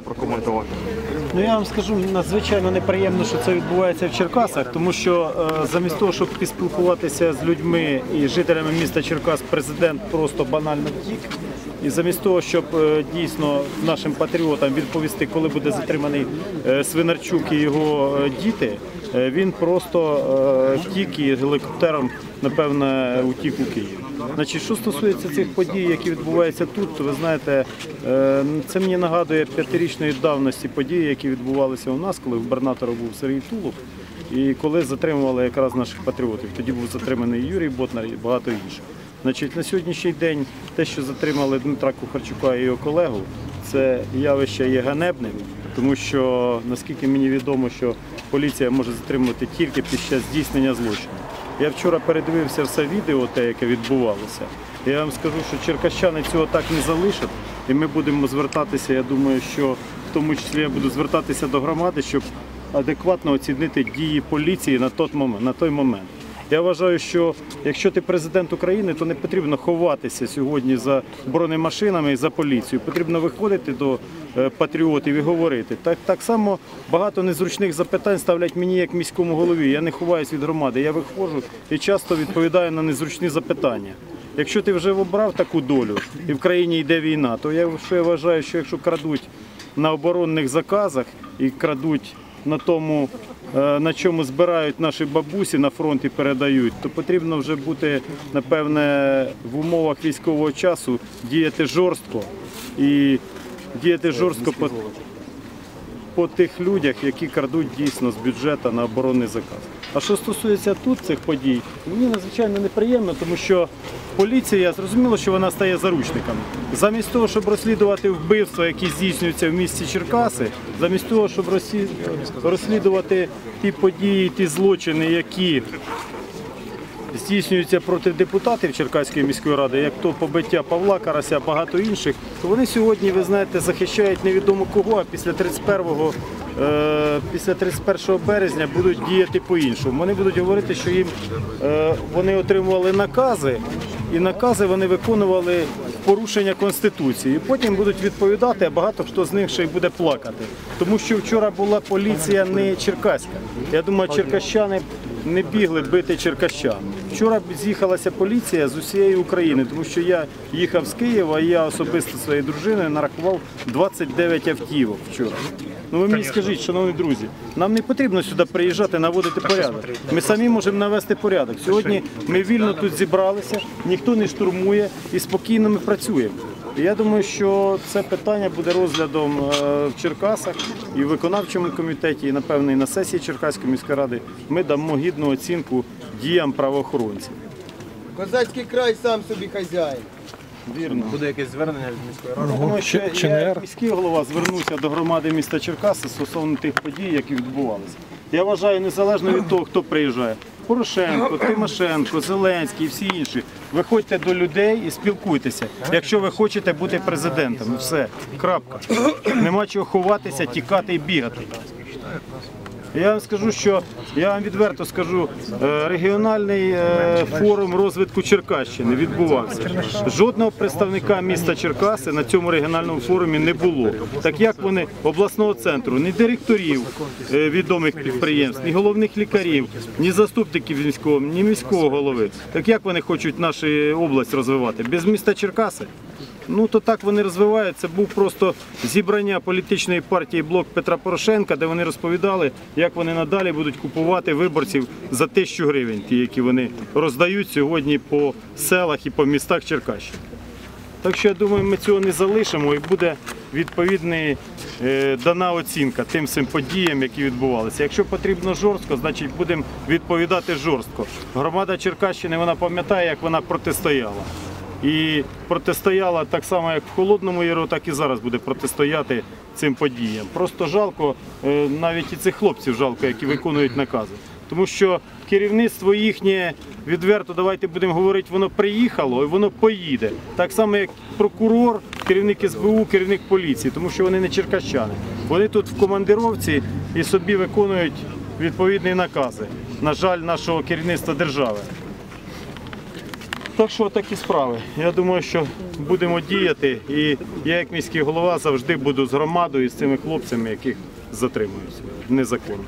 прокоментувати. Ну я вам скажу, надзвичайно неприємно, що це відбувається в Черкасах, тому що е, замість того, щоб поспілкуватися з людьми і жителями міста Черкас, президент просто банально втік. І замість того, щоб е, дійсно нашим патріотам відповісти, коли буде затриманий е, Свинарчук і його діти, він просто е, втік і гелікоптером, напевно, утік у Київ. Значить, що стосується цих подій, які відбуваються тут, то ви знаєте, е, це мені нагадує п'ятирічної давності події, які відбувалися у нас, коли губернатором був Сергій Тулуб, і коли затримували якраз наших патріотів. Тоді був затриманий Юрій Ботнар і багато інших. Значить, на сьогоднішній день те, що затримали Дмитра Кухарчука і його колегу, це явище є ганебним, тому що наскільки мені відомо, що поліція може затримувати тільки під час здійснення злочину. Я вчора передивився все відео, те, яке відбувалося. Я вам скажу, що черкащани цього так не залишать, і ми будемо звертатися. Я думаю, що в тому числі я буду звертатися до громади, щоб адекватно оцінити дії поліції на той момент. Я вважаю, що якщо ти президент України, то не потрібно ховатися сьогодні за бронемашинами і за поліцією. Потрібно виходити до е, патріотів і говорити. Так, так само багато незручних запитань ставлять мені як міському голові. Я не ховаюсь від громади. Я виходжу і часто відповідаю на незручні запитання. Якщо ти вже обрав таку долю і в країні йде війна, то я, я вважаю, що якщо крадуть на оборонних заказах і крадуть на тому, е, на чому збирають наші бабусі на фронт і передають, то потрібно вже бути, напевне, в умовах військового часу діяти жорстко. І діяти жорстко по, по тих людях, які крадуть дійсно з бюджету на оборонний заказ. А що стосується тут цих подій, мені надзвичайно неприємно, тому що поліція зрозуміло, що вона стає заручниками. Замість того, щоб розслідувати вбивства, які здійснюються в місті Черкаси, замість того, щоб розслідувати ті події, ті злочини, які здійснюються проти депутатів Черкаської міської ради, як то побиття Павла Карася, багато інших, то вони сьогодні, ви знаєте, захищають невідомо кого, а після 31 е, після 31 березня будуть діяти по-іншому. Вони будуть говорити, що їм е, вони отримували накази, і накази вони виконували в порушення Конституції. Потім будуть відповідати, а багато хто з них ще й буде плакати. Тому що вчора була поліція не черкаська. Я думаю, черкащани не бігли бити черкащан. Вчора з'їхалася поліція з усієї України, тому що я їхав з Києва, і я особисто своєю дружиною нарахував 29 автівок вчора. Ну ви мені скажіть, шановні друзі, нам не потрібно сюди приїжджати, наводити порядок. Ми самі можемо навести порядок. Сьогодні ми вільно тут зібралися, ніхто не штурмує і спокійно ми працюємо. І Я думаю, що це питання буде розглядом е, в Черкасах і в виконавчому комітеті, і напевно і на сесії Черкаської міської ради. Ми дамо гідну оцінку діям правоохоронців. Козацький край сам собі хазяїн. Вірно. Буде якесь звернення від міської ради. Думаю, що я, як міський голова звернувся до громади міста Черкаси стосовно тих подій, які відбувалися. Я вважаю, незалежно від того, хто приїжджає. Порошенко, Тимошенко, Зеленський і всі інші. Виходьте до людей і спілкуйтеся, якщо ви хочете бути президентом. Все, крапка. Нема чого ховатися, тікати і бігати. Я вам скажу, що я вам відверто скажу, е, регіональний е, форум розвитку Черкащини відбувався. Жодного представника міста Черкаси на цьому регіональному форумі не було. Так як вони обласного центру, ні директорів е, відомих підприємств, ні головних лікарів, ні заступників міського, ні міського голови. Так як вони хочуть нашу область розвивати? Без міста Черкаси? Ну то так вони розвиваються. Був просто зібрання політичної партії блок Петра Порошенка, де вони розповідали, як вони надалі будуть купувати виборців за тисячу гривень, ті, які вони роздають сьогодні по селах і по містах Черкащини. Так що я думаю, ми цього не залишимо і буде відповідна е, дана оцінка тим всім подіям, які відбувалися. Якщо потрібно жорстко, значить будемо відповідати жорстко. Громада Черкащини вона пам'ятає, як вона протистояла. І протистояла так само, як в Холодному Яру, так і зараз буде протистояти цим подіям. Просто жалко, е, навіть і цих хлопців жалко, які виконують накази. Тому що керівництво їхнє відверто, давайте будемо говорити, воно приїхало і воно поїде. Так само, як прокурор, керівник СБУ, керівник поліції, тому що вони не черкащани. Вони тут в командировці і собі виконують відповідні накази. На жаль, нашого керівництва держави. Так що такі справи. Я думаю, що будемо діяти, і я, як міський голова, завжди буду з громадою, і з цими хлопцями, яких затримують незаконно.